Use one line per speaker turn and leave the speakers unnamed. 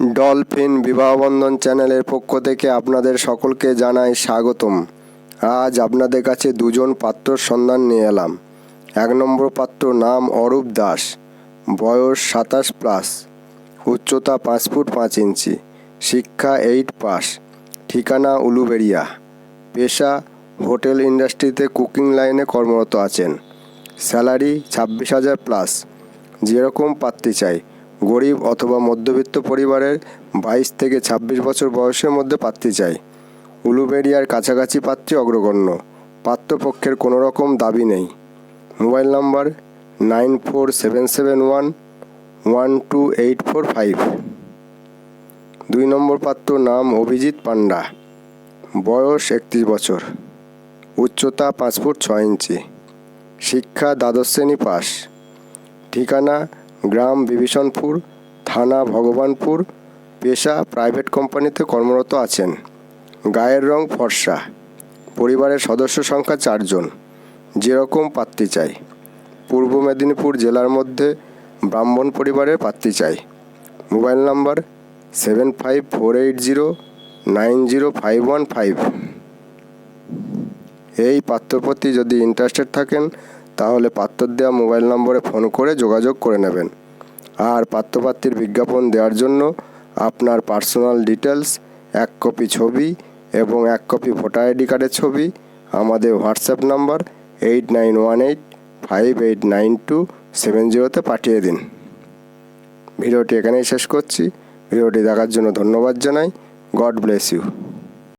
Dolphin Bibahabandhan চ্যানেলের পক্ষ থেকে আপনাদের সকলকে জানাই স্বাগতম। আজ আপনাদের কাছে দুজন পাত্রর সন্ধান নিয়ে এলাম। এক নম্বর পাত্র নাম অরূপ দাস, বয়স সাতাশ প্লাস, উচ্চতা পাঁচ ফুট পাঁচ ইঞ্চি, শিক্ষা এইট পাস, ঠিকানা উলুবেড়িয়া, পেশা হোটেল ইন্ডাস্ট্রিতে কুকিং লাইনে কর্মরত আছেন। স্যালারি ছাব্বিশ হাজার প্লাস, যেরকম পাত্রী চাই গরিব অথবা মধ্যবিত্ত পরিবারের বাইশ থেকে ছাব্বিশ বছর বয়সের মধ্যে পাত্রী চাই। উলুবেড়িয়ার কাছাকাছি পাত্রী অগ্রগণ্য। পাত্রপক্ষের কোনো রকম দাবি নেই। Mobile number nine four seven seven one one two eight four five. দুই নম্বর পাত্র নাম অভিজিৎ পান্ডা বয়স একত্রিশ বছর। উচ্চতা পাঁচ ফুট ছয় ইঞ্চি। শিক্ষা দ্বাদশ শ্রেণি পাস। ঠিকানা গ্রাম বিভীষণপুর, থানা ভগবানপুর, পেশা প্রাইভেট কোম্পানিতে কর্মরত আছেন। গায়ের রং ফর্সা। পরিবারের সদস্য সংখ্যা চারজন। যেরকম পাত্রী চাই। পূর্ব মেদিনীপুর জেলার মধ্যে ব্রাহ্মণ পরিবারের পাত্রী চাই। Mobile number seven five four eight zero nine zero five one five. এই পাত্রপতি যদি ইন্টারেস্টেড থাকেন তাহলে পাত্রর দেওয়া মোবাইল নম্বরে ফোন করে যোগাযোগ করে নেবেন। আর পাত্রপাত্রীর বিজ্ঞাপন দেওয়ার জন্য আপনার পার্সোনাল ডিটেলস এক কপি ছবি এবং এক কপি ভোটার আইডি কার্ডের ছবি, আমাদের WhatsApp number eight nine one eight five eight nine two seven জিরোতে পাঠিয়ে দিন। ভিডিওটি এখানেই শেষ করছি। ভিডিওটি দেখার জন্য ধন্যবাদ জানাই। God bless you.